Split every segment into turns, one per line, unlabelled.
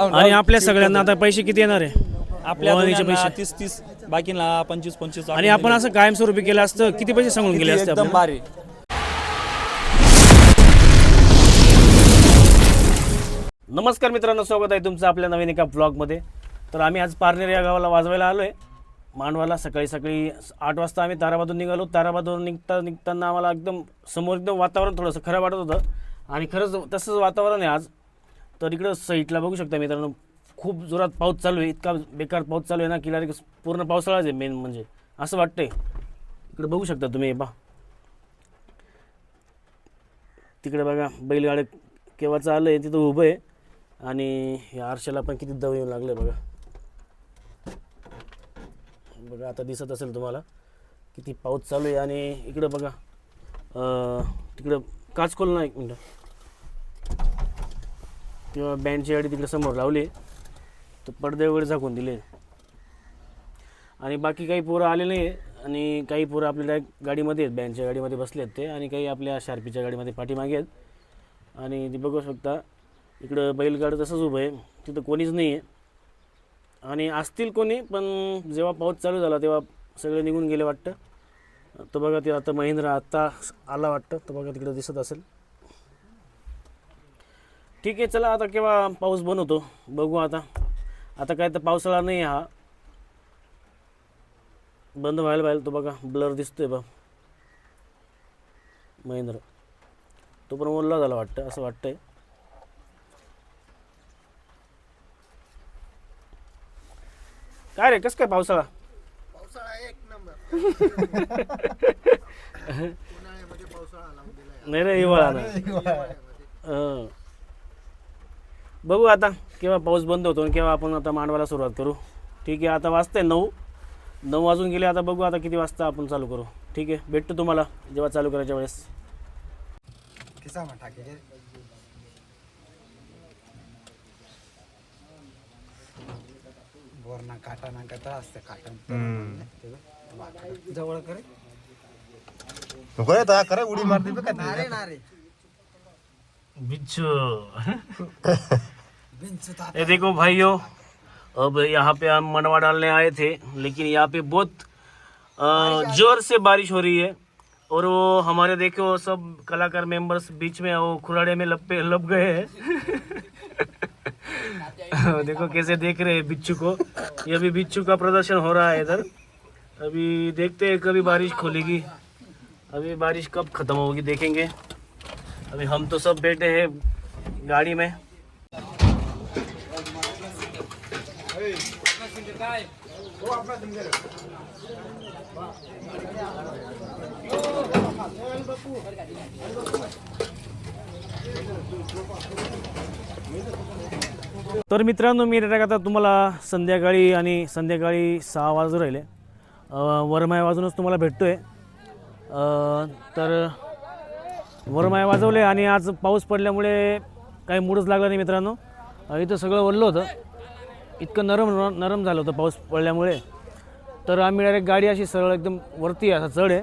आणि आपल्या सगळ्यांना आता पैसे किती येणार आहे?
आपल्या
पैसे.
तीस तीस बाकीला पंचवीस पंचवीस
आणि आपण असं कायमस्वरूपी केलं असतं किती पैसे सांगून गेले असते
एकदम? भारी.
नमस्कार मित्रांनो स्वागत आहे तुमचं आपल्या नवीन एका ब्लॉगमध्ये तर आम्ही आज पारनेर या गावाला वाजवायला आलो आहे मांडवाला सकाळी सकाळी आठ वाजता आम्ही ताराबादून निघालो. ताराबादून निघता निघताना आम्हाला एकदम समोर एकदम वातावरण थोडंसं खरं वाटत होतं. आणि खरंच तसंच वातावरण आहे आज. तर इकडं साईटला बघू शकता मित्रांनो खूप जोरात पाऊस चालू आहे. इतका बेकार पाऊस चालू आहे ना की पूर्ण पावसाळाच आहे मेन म्हणजे. असं वाटतंय. इकडे बघू शकता तुम्ही बा. तिकडे बघा बैलगाड्या केव्हाचं आलं आहे तिथं उभं आहे. आणि या आरशाला पण किती दव येऊ लागलं बघा. बघा आता दिसत असेल तुम्हाला किती पाऊस चालू आहे आणि इकडं बघा तिकडं काच खोल ना एक मिनटं. किंवा बँडची गाडी तिकडे समोर लावली तर पडदे वगैरे झाकून दिले आणि बाकी काही पोरं आले नाही आणि काही पोरं आपल्या direct गाडीमध्ये आहेत बँडच्या गाडीमध्ये बसले आहेत ते आणि काही आपल्या शार्पीच्या गाडीमध्ये पाठीमागे आहेत. आणि ती बघू शकता इकडं बैलगाडं तसंच उभं आहे तिथं कोणीच नाही आहे. आणि असतील कोणी पण जेव्हा पाऊस चालू झाला तेव्हा सगळे निघून गेले वाटतं. तो बघा ते आता महिंद्रा आत्ता आला वाटतं. तो बघा तिकडे दिसत असेल. ठीक आहे चला आता केव्हा पाऊस बंद होतो बघू आता. आता काय तर पावसाळा नाही आहे हा. बंद व्हायला पाहिजे तो बघा ब्लर दिसतोय बा महेंद्र. तो पण ओल्ला झाला वाटतं असं वाटतंय. काय रे कसं काय पावसाळा? नाही रे हिवाळा हं. बघू आता केव्हा पाऊस बंद होतो आणि केव्हा आपण आता मांडवायला सुरुवात करू. ठीक आहे आता वाजतंय नऊ. नऊ वाजून गेले आता बघू आता किती वाजता आपण चालू करू. ठीक आहे भेटतो तुम्हाला जेव्हा चालू करायच्या वेळेस.
किसा के
बिच्छू
बिंच
ये देखो भाइयों, अब यहाँ पे हम मनवा डालने आए थे, लेकिन यहाँ पे बहुत ज़ोर से बारिश हो रही है, और वो हमारे देखो, सब कलाकार मेंबर्स बीच में, वो खुराड़े में लप गए हैं। देखो कैसे देख रहे हैं बिच्छू को। ये अभी बिच्छू का प्रदर्शन हो रहा है इधर। अभी देखते हैं कभी बारिश खोलेगी। अभी बारिश कब खत्म होगी देखेंगे। अभी हम तो सब बैठे हैं गाड़ी में। तर मित्रांनो मी रेटा आता तुम्हाला संध्याकाळी आणि संध्याकाळी सहा वाजून राहिले. वरमाया वाजूनच तुम्हाला भेटतोय. आहे तर वरमाया वाजवले आणि आज पाऊस पडल्यामुळे काही मूडच लागला नाही मित्रांनो. इथं सगळं वरलं होतं. इतकं नरम नरम झालं होतं पाऊस पडल्यामुळे. तर आम्ही डायरेक्ट गाडी अशी सरळ एकदम वरती आहे, असा चढ आहे.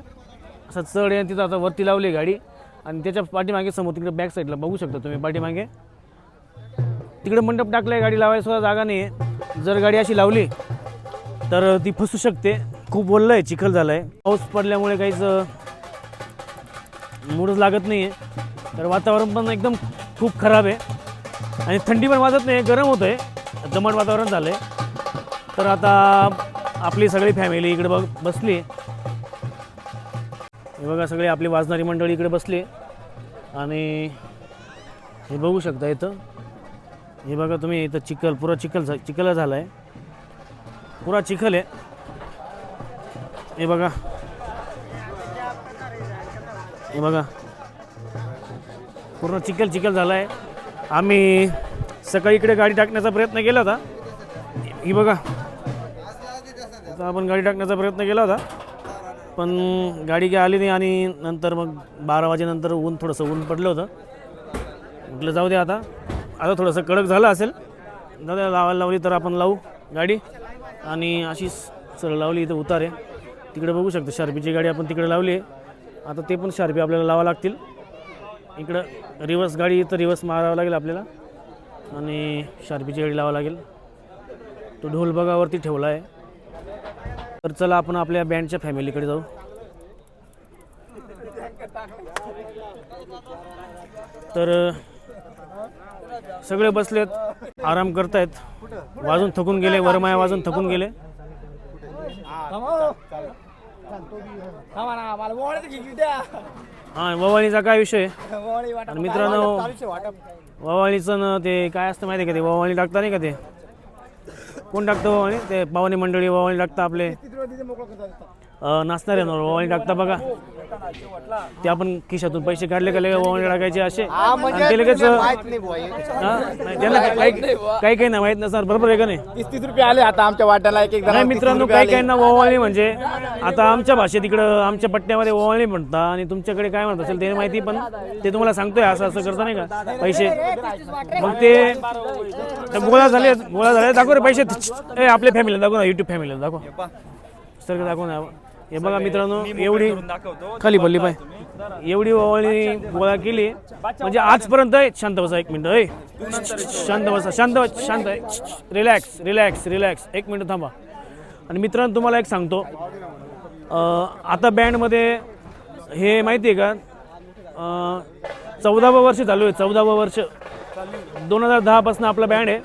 असा चढ आहे आणि तिथं आता वरती लावली आहे गाडी. आणि त्याच्या पाठीमागे समोर तिकडे बॅक साईडला बघू शकता तुम्ही पाठीमागे. तिकडे मंडप टाकलाय आहे गाडी लावायला सुद्धा जागा नाही आहे जर गाडी अशी लावली तर ती फसू शकते. खूप ओललं आहे चिखल झालं आहे पाऊस पडल्यामुळे काहीच मूडच लागत नाही आहे तर वातावरण पण एकदम खूप खराब आहे. आणि थंडी पण वाजत नाही गरम होतं आहे दमट वातावरण झालं आहे तर आता आपली सगळी फॅमिली इकडे बघ बसली हे बघा सगळे आपली वाजणारी मंडळी इकडे बसली. आणि हे बघू शकता इथं. हे बघा तुम्ही इथं चिखल पुरा चिखल झा- चिखल झाला आहे पुरा चिखल आहे. हे बघा. हे बघा. पूर्ण चिखल चिखल झाला आहे आम्ही सकाळी इकडे गाडी टाकण्याचा प्रयत्न केला होता. ही बघा. आता आपण गाडी टाकण्याचा प्रयत्न केला होता. पण गाडी काही आली नाही आणि नंतर मग बारा वाजेनंतर ऊन थोडंसं ऊन पडलं होतं. म्हटलं जाऊ दे आता. आता थोडंसं कडक झालं असेल. जाऊ द्या लावायला लावली तर आपण लावू गाडी. आणि अशीच सरळ लावली इथं उतार. आहे तिकडे बघू शकतो शार्पीची गाडी आपण तिकडे लावली आहे. आता ते पण शार्पी आपल्याला लावा लागतील. इकडं रिवर्स गाडी तर रिवर्स मारावं लागेल आपल्याला. आणि शार्पीची गाडी लावावं लागेल. तो ढोल बघावरती ठेवला आहे. तर चला आपण आपल्या बँडच्या फॅमिलीकडे जाऊ. तर सगळे बसलेत आराम करतायत. वाजून थकून गेले वरमाया वाजून थकून गेले. हा ववाळीचा काय विषय? आणि मित्रांनो ववाळीचं ना ते काय असतं माहिती का ते? ववाळी टाकता नाही का ते? कोण टाकतो? ते पाहुणे मंडळी ववाळी टाकतं आपले. नाचणारे ना ववाळी टाकता बघा. ते आपण खिशातून पैसे काढले का लगेच ववाळी टाकायचे असे? आणि ते लगेच हा? नाही, त्यांना काही काही काही ना माहीत नसणार बरोबर आहे का नाही?
तीस तीस रुपये आले आता आमच्या वाट्याला एक एक
नाही मित्रांनो काही काही ना ओवाळणी म्हणजे आता आमच्या भाषेत इकडं आमच्या पट्ट्यामध्ये ओवाळणी म्हणतात आणि तुमच्याकडे काय म्हणत असेल ते माहिती पण ते तुम्हाला सांगतोय असं असं करता नाही का? पैसे. मग ते ते गोळा झाले गोळा झाले दाखव रे पैसे. ए आपल्या फॅमिलीला दाखव ना युट्यूब फॅमिलीला दाखव. सर दाखव ना. हे बघा मित्रांनो एवढी खाली पडली पाय. एवढी ओवाळणी गोळा केली. म्हणजे आजपर्यंत शांत बसा एक मिनिट शांत बसा शांत शांत रिलॅक्स रिलॅक्स रिलॅक्स. एक मिनिट थांबा. आणि मित्रांनो तुम्हाला एक सांगतो. आता बँडमध्ये हे माहिती आहे का? चौदावं वर्ष चालू आहे. चौदावं वर्ष. दोन हजार दहापासून आपला बँड आहे.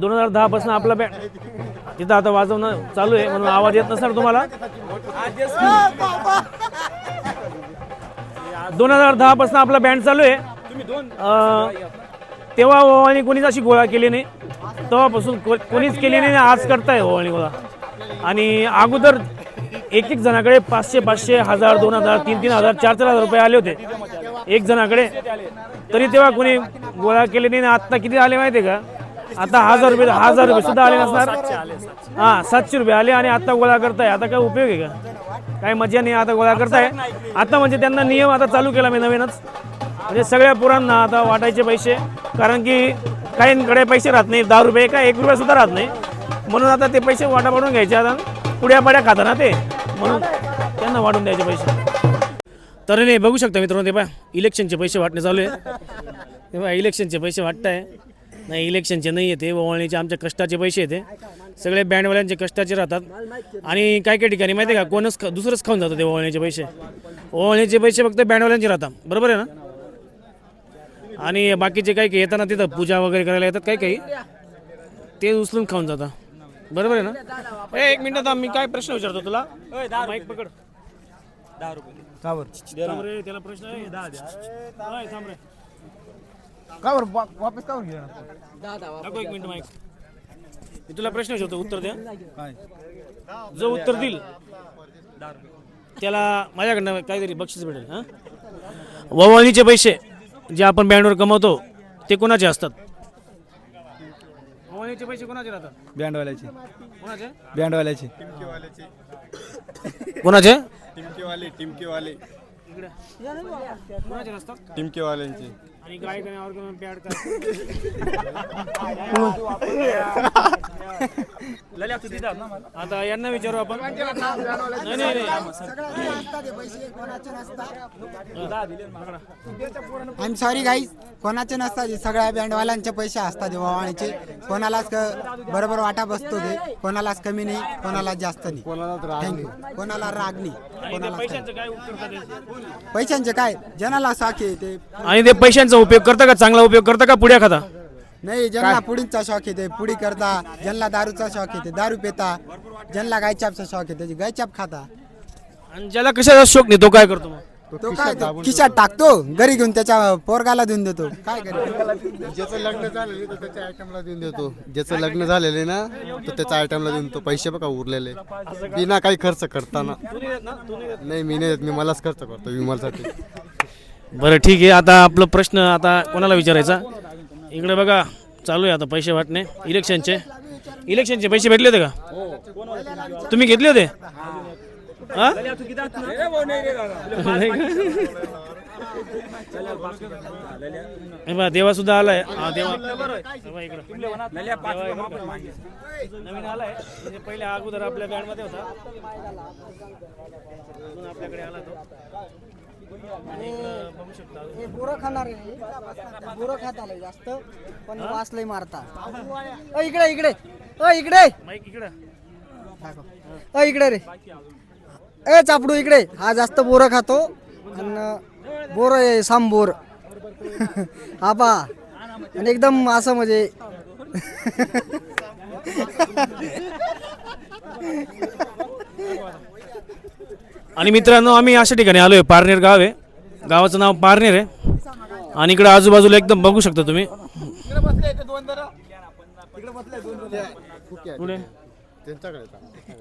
दोन हजार दहापासून आपला बँड तिथं आता वाजवणं चालू आहे म्हणून आवाज येत नसणार तुम्हाला. दोन हजार दहापासून आपला बँड चालू आहे. तेव्हा ओवाळणी कोणीच अशी गोळा केली नाही. तेव्हापासून को- कोणीच केली नाही आज करताय ओवाळणी गोळा. आणि अगोदर एक एक जणाकडे पाचशे पाचशे हजार दोन हजार तीन तीन हजार चार चार हजार रुपये आले होते. एक जणाकडे. तरी तेव्हा कोणी गोळा केले नाही आत्ता किती आले माहिती आहे का? आता हजार रुपये हजार रुपये सुद्धा आले नसणार. हां सातशे रुपये आले आणि आता गोळा करताय. आता काय उपयोग आहे का? काय मजा नाही आता गोळा करताय? आता म्हणजे त्यांना नियम आता चालू केला मी नवीनच. म्हणजे सगळ्या पोरांना आता वाटायचे पैसे. कारण की काहींकडे पैसे राहत नाही. दहा रुपये का एक रुपया सुद्धा राहत नाही. म्हणून आता ते पैसे वाटा पाडून घ्यायचे. आता पुड्या पाड्या खाता ना ते. म्हणून त्यांना वाढून द्यायचे पैसे. तर नाही बघू शकता मित्रांनो ते पहा. इलेक्शनचे पैसे वाटणे चालू आहे. ते पहा इलेक्शनचे पैसे वाटताय. नाही इलेक्शनचे नाही येते ओवाळणीचे आमच्या कष्टाचे पैसे येते. सगळे बँडवाल्यांचे कष्टाचे राहतात. आणि काही काही ठिकाणी माहिती आहे का? कोणच ख- दुसरंच खाऊन जातं ते ओवाळणीचे पैसे. ओवाळणीचे पैसे फक्त बँडवाल्यांचे राहतात. बरोबर आहे ना? आणि बाकीचे काही काही येताना तिथं पूजा वगैरे करायला येतात काही काही. ते उचलून खाऊन जातात. बरोबर आहे ना? ए एक मिनिट थांब मी काय प्रश्न विचारतो तुला? माईक पकड.
दहा रुपये.
त्याला प्रश्न आहे दहा द्या ओय, थांब रे
का बरं वा- वापस का बरं घे?
दाखव एक मिनिट माईक मी तुला प्रश्न विचारतो उत्तर द्या. जो उत्तर देईल त्याला माझ्याकडनं काहीतरी बक्षीस भेटेल हां? ववाळणीचे पैसे जे आपण बँडवर कमवतो ते कोणाचे असतात? ववाळणीचे पैसे कोणाचे राहतात?
बँडवाल्याची.
कोणाचे?
बँडवाल्याची.
कोणाचे?
टिमकेवाले टिमकेवाले.
इकडे. कोणाचे नसतात?
टिमकेवाल्यांचे.
आणि गायक आणि ऑर्गन पॅड
मला.
आता यांना विचारू आपण. नाही नाही नाही.
आय एम सॉरी गाईज कोणाचे नसतात हे सगळ्या बँडवाल्यांचे पैसे असतात ओवाळीचे कोणालाच बरोबर वाटा बसतो ते. कोणालाच कमी नाही कोणालाच जास्त नाही. थँक्यू कोणाला राग नाही
पैशांचं काय करतात
पैशांचे काय? जनाला साखे ते.
आणि ते पैशांचा उपयोग करता का? चांगला उपयोग करता का? पुढ्या खाता?
नाही ज्यांना पुडींचा शॉक येते पुडी करता ज्यांना दारूचा शॉक येते दारू पिता ज्यांना गायचापचा शॉक येते गायचाप खाता.
आणि ज्याला कशाचा शोक नाही तो काय करतो मग?
तो काय तो खिशात टाकतो घरी घेऊन त्याच्या पोरगाला देऊन देतो. काय करेल
ज्याचं लग्न झालेलं तर त्याच्या आयटमला देऊन देतो. ज्याचं लग्न झालेलं ना तर त्याच्या आयटमला देऊन देतो. पैसे बघा उरलेले. बिना काही खर्च करताना. नाही मी नाही देत मी मलाच खर्च करतो विमलसाठी.
बरं ठीक आहे. आता आपलं प्रश्न आता कोणाला विचारायचा? इकडे बघा चालू आहे आता पैसे वाटणे. इलेक्शनचे. इलेक्शनचे पैसे भेटले होते का? तुम्ही घेतले होते? हा? नाही का? हे बघा देवा सुद्धा आलाय. हा देवा. हे बघा इकडं. नवीन आलाय. म्हणजे पहिले अगोदर आपल्या बँडमध्ये होता. अजून आपल्याकडे आला तो. आणि
हे बोरं खाणार आहे बोरं खात आलंय जास्त पण वाचलंय मारता. अ इकडे इकडे. अ इकडे.
माईक इकडं.
अ इकडे रे. ए चापडू इकडे. हा जास्त बोरं खातो. आणि बोर आहे सांबोर हा पा. आणि एकदम असं म्हणजे.
आणि मित्रांनो आम्ही अशा ठिकाणी आलोय पारनेर गाव आहे. गावाचं नाव पारनेर आहे. आणि इकडे आजूबाजूला एकदम बघू शकता तुम्ही. पुढे.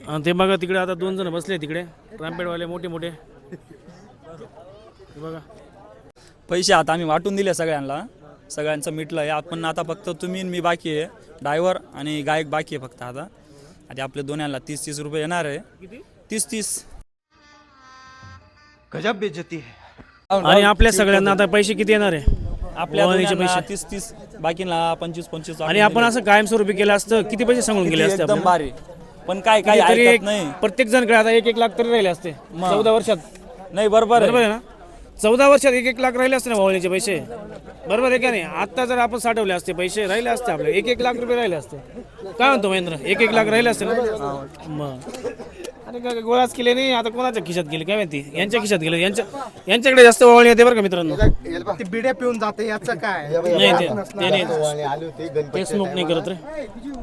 आणि ते बघा तिकडे आता दोन जण बसले तिकडे ट्रम्पेटवाले मोठे मोठे. हे बघा.
पैसे आता आम्ही वाटून दिले सगळ्यांना. सगळ्यांचं मिटलं आहे. आपण आता फक्त तुम्ही आणि मी बाकी आहे. ड्रायव्हर आणि गायक बाकी आहे फक्त आता. आता आपल्या दोन्यांना तीस तीस रुपये येणार आहे. तीस तीस.
आणि आपल्या सगळ्यांना आता पैसे किती येणार आहे?
आपल्या
पैसे.
तीस तीस बाकीला पंचवीस पंचवीस
आणि आपण असं कायमस्वरूपी केलं असतं किती पैसे सांगून गेले असते
एकदम
आपल्याला?
भारी. पण काय काय ऐकत नाही.
प्रत्येक जणकडे आता एक एक लाख तरी राहिले असते चौदा वर्षात.
नाही बरोबर
बरोबर
आहे
ना? चौदा वर्षात एक एक लाख राहिले असते ना भावळीचे पैसे? बरोबर आहे का नाही? आता जर आपण साठवले असते पैसे राहिले असते आपले एक एक लाख रुपये राहिले असते. काय म्हणतो महेंद्र? एक एक लाख राहिले असते ना? मग. अरे काय गोळाच केले नाही. आता कोणाच्या खिशात गेले? काय माहिती? यांच्या खिशात गेले. यांच्या यांच्याकडे जास्त वावळी येते बरं का मित्रांनो?
ते बिड्या पिऊन जाते याचं काय?
नाही ते नाही. स्मोक नाही करत रे.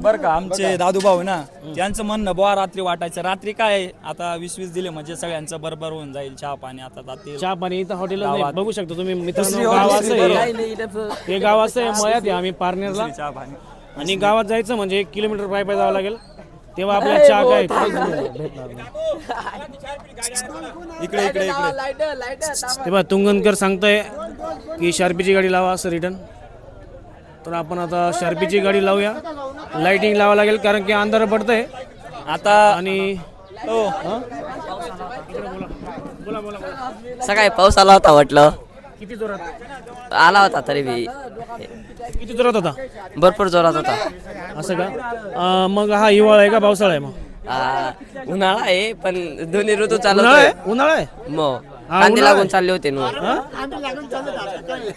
बरं का आमचे दादू भाऊ ना त्यांचं म्हणणं बुवा रात्री वाटायचं. रात्री काय आहे? आता वीस वीस दिले म्हणजे सगळ्यांचं बरोबर होऊन जाईल. चहा पाणी आता जातील
चहा पाणी इथं हॉटेल. बघू शकता तुम्ही मित्रांनो गाव असं. आहे. हे गाव असं आहे मळ्यात आहे आम्ही पारनेरला.
चहा पाणी.
आणि गावात जायचं म्हणजे एक किलोमीटर पाय पाय जावं लागेल. तेव्हा आपल्या चहा काय भेटणार नाही.
इकडे इकडे इकडे.
तेव्हा तुंगनकर सांगताय की शार्पीची गाडी लावा असं रिटर्न. तर आपण आता शार्पीची गाडी लावूया. लाइटिंग लावा लागेल कारण की अंधार पडतंय.
आता
आणि
हो.
बोला बोला बोला.
सकाळी पाऊस आला होता म्हटलं
किती जोरात?
आला होता तरी बी.
किती जोरात होता?
भरपूर जोरात होता.
असं का? अं, मग हा हिवाळा आहे का पावसाळा आहे मग?
आ, उन्हाळा आहे पण दोन्ही ऋतू चालू
उन्हाळा आहे? उन्हाळा आहे?
मग
हा,
कांदे
उन्हाळा
लागून
आहे.
चालले होते ना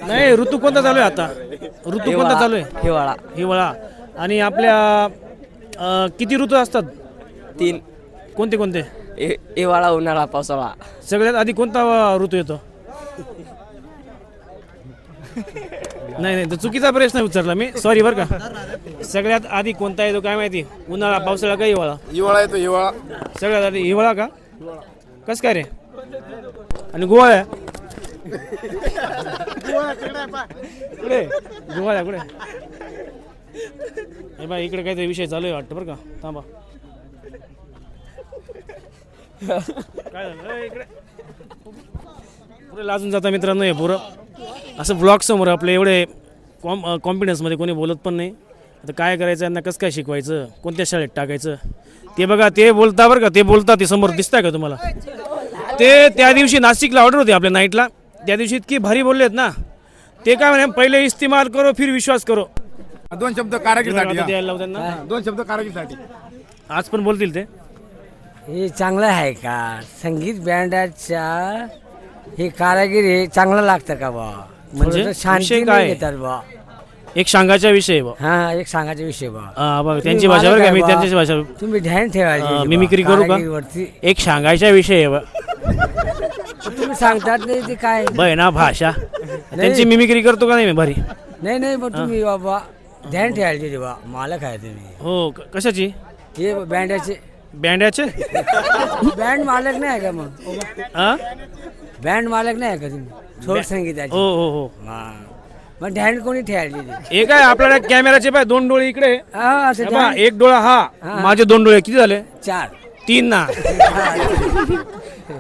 नाही ऋतू कोणता चालू आहे आता? ऋतू कोणता चालू आहे?
हिवाळा.
हिवाळा. आणि आपल्या अं, किती ऋतू असतात?
तीन.
कोणते कोणते?
हि- हिवाळा उन्हाळा पावसाळा.
सगळ्यात आधी कोणता अं, ऋतू येतो? नाही नाही तो चुकीचा प्रश्न विचारला मी. सॉरी बरं का. सगळ्यात आधी कोणता येतो काय माहिती? उन्हाळा पावसाळा का हिवाळा?
हिवाळा येतो हिवाळा.
सगळ्यात आधी हिवाळा का? कस काय रे? आणि गोवाळ्या? कुठे? गोवाळ्या कुठे? हे बाय इकडे काहीतरी विषय चालू आहे वाटतं बरं का. थांबा. काय झालं? इकडे. पुढे लाजून जाता मित्रांनो हे पुरं. असं ब्लॉग समोर आपले एवढे कॉम कॉन्फिडन्समध्ये कोणी बोलत पण नाही. आता काय करायचं यांना कसं काय शिकवायचं कोणत्या शाळेत टाकायचं? ते बघा ते बोलता बरं का ते बोलता ते समोर दिसतंय का तुम्हाला? ते त्या दिवशी नाशिकला ऑर्डर होती आपल्या नाईटला त्या दिवशी इतकी भारी बोललेत ना. ते काय म्हणे पहिले इस्तेमाल करो फिर विश्वास करो.
दोन शब्द कारागीरसाठी
आता द्यायला लावू त्यांना?
दोन शब्द कारागीरसाठी.
आज पण बोलतील ते.
हे चांगलं आहे का? संगीत बँडाच्या हे कारागीर हे चांगलं लागतं का बा
म्हणजे
शांती
विषय काय?
बा
एक सांगायचा विषय आहे बुवा.
हा एक सांगायचा विषय बा
बघा
तुम्ही
त्यांची भाषा बरं
मालक
का मी
बा.
त्यांची भाषा
तुम्ही ध्यान ठेवायचे
अं. मिमिक्री करू का? एक सांगायचा विषय आहे.
तुम्ही सांगतात नाही ते काय?
ना भाषा. त्यांची मिमिक्री करतो का नाही मी? भारी.
नाही नाही तुम्ही बाबा ध्यान ठेवायचे बा मालक आहे तुम्ही
हो क- कशाची?
हे बँडाचे.
बँड्याचे
बँड मालक नाही आहे का मग?
हा?
बँड मालक नाही आहे का तुम्ही? छोट संगीताचे.
हो हो हो.
हा. मग ध्यान कोणी ठेवायचे ते?
हे काय आपल्याला कॅमेराचे पाय दोन डोळे इकडे.
हा असं
हे पहा,
ध्यान-
एक डोळा हा माझे दोन डोळे किती झाले?
चार.
तीन ना.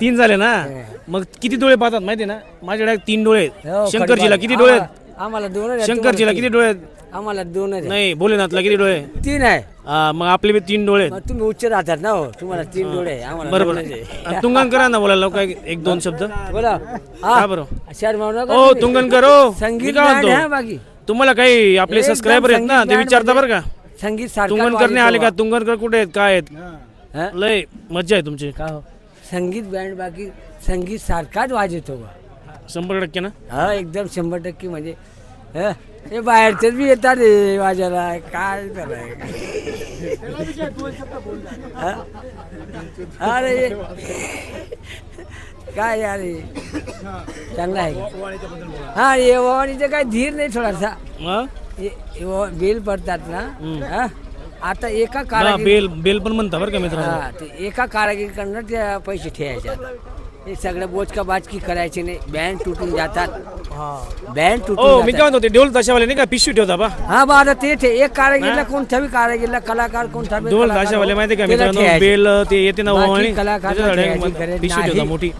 तीन झाले ना? मग किती डोळे पाहतात माहिती ना? माझ्याकडे तीन डोळे आहेत.
हो,
शंकरजीला किती डोळे आहेत?
आम्हाला- आम्हाला दोन आहेत,
शंकरजीला
तुम्हाला
किती डोळे आहेत?
आम्हाला दोनच आहे
नाही भोलेनाथला किती डोळे?
तीन आहे.
हा, मग आपले बी तीन डोळे आहेत.
मग तुम्ही उच्च राहतात ना हो. तुम्हाला तीन डोळे आहे. आम्हाला
बरोबर.
दोनच आहे.
ना बोलायला लोक एक दोन शब्द.
बोला.
का बरं
शहर मानव
ओ हो
संगीत
मी काय
आहे हा
म्हणतो
बाकी.
तुम्हाला काही आपले
एकदम
सबस्क्रायबर आहेत ना
संगीत
ते विचारता बरं का?
संगीत सारखं
तुंगनकरने आले का? तुंगनकर कुठे आहेत? काय आहेत?
हा?
लय मज्जा आहे तुमची.
का हो? संगीत बँड बाकी संगीत सारखाच वाजतो बा
शंभर टक्के ना?
हा एकदम शंभर टक्के म्हणजे हा, हे बाहेरचेच बी येतात रे वाजायला काय करायचं अरे. काय यार हे? चांगलं आहे? हा येवाणीचं काय धीर नाही थोडासा.
हा?
ये- येवा- बेल पडतात ना? हा? आता एका
हा,
कारागीर
बेल बेल पण म्हणता बरं का मित्रांनो.
हा ते एका कारागीरकडनं त्या पैसे ठेवायचे हे सगळं बोचका बाचकी करायचे नाही. बँड तुटून जातात. बँड तुटून
मी काय
जातात.
म्हणतो ते ढोल तशावाले नाही का? पिशवी ठेवता बा.
हा बा आता ते ठे एक कारागीरला कोणता बी कारागीरला कलाकार कोणता बी
ढोल
कलाकार
तशावाले
हो,
माहिती का
त्याला
मित्रांनो?
ठेवायचे.
बेल ते येते ना
बाकी
ओवाळणी
कलाकार ठेवायची गरज
पिशवी ठेवता
नाही.
मोठी.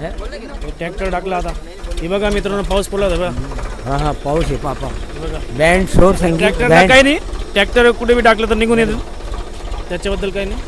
हे?
ट्रॅक्टर टाकला आता. हे बघा मित्रांनो पाऊस पडला होता बघा
हा हा पाऊस आहे पापा. बँड शोर संगीत
ट्रॅक्टरला
बँड
काही नाही. ट्रॅक्टर कुठे बी टाकलं तर निघून येतं. त्याच्याबद्दल काही नाही.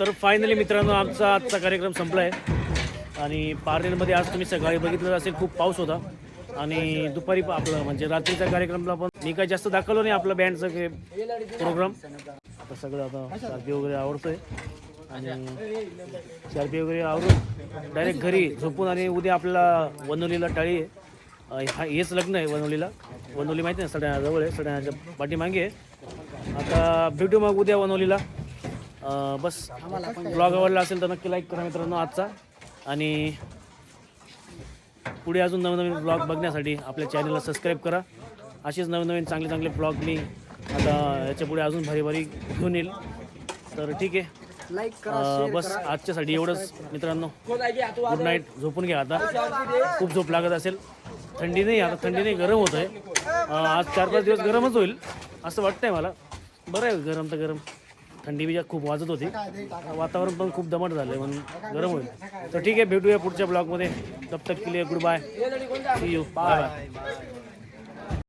तर फायनली मित्रांनो आमचा आजचा कार्यक्रम संपला आहे आणि पार्लेरमध्ये आज तुम्ही सकाळी बघितलं असेल खूप पाऊस होता. आणि दुपारी आपलं म्हणजे रात्रीच्या कार्यक्रमला पण मी काही जास्त दाखवलो नाही आपलं बँडचं काही प्रोग्राम आता सगळं आता शार्पी वगैरे आवडतोय आणि शार्पी वगैरे आवडून डायरेक्ट घरी झोपून आणि उद्या आपला वनोलीला टाळी आहे. हा हेच लग्न आहे वनोलीला. वनोली माहिती नाही सड्याजवळ आहे सड्याच्या पाठीमागे आहे. आता भेटू मग उद्या वनोलीला. अं, बस. ब्लॉग आवडला असेल तर नक्की लाईक करा मित्रांनो आजचा. आणि पुढे अजून नवनवीन ब्लॉग बघण्यासाठी आपल्या चॅनलला सबस्क्राईब करा. असेच नवीन नवीन चांगले चांगले ब्लॉग मी आता याच्यापुढे अजून भारी भारी घेऊन येईल. तर ठीक आहे. अं, बस आजच्यासाठी एवढंच मित्रांनो. गुड नाईट झोपून घ्या आता. खूप झोप लागत असेल. थंडी नाही आता थंडी नाही गरम होत आहे आज चार पाच दिवस गरमच होईल. असं वाटतंय मला. बरं आहे गरम तर गरम. थंडी बी खूप वाजत होती. वातावरण पण खूप दमट झालं आहे म्हणून गरम होईल. तर ठीक आहे भेटूया पुढच्या ब्लॉगमध्ये. तब तक के लिए goodbye see you bye bye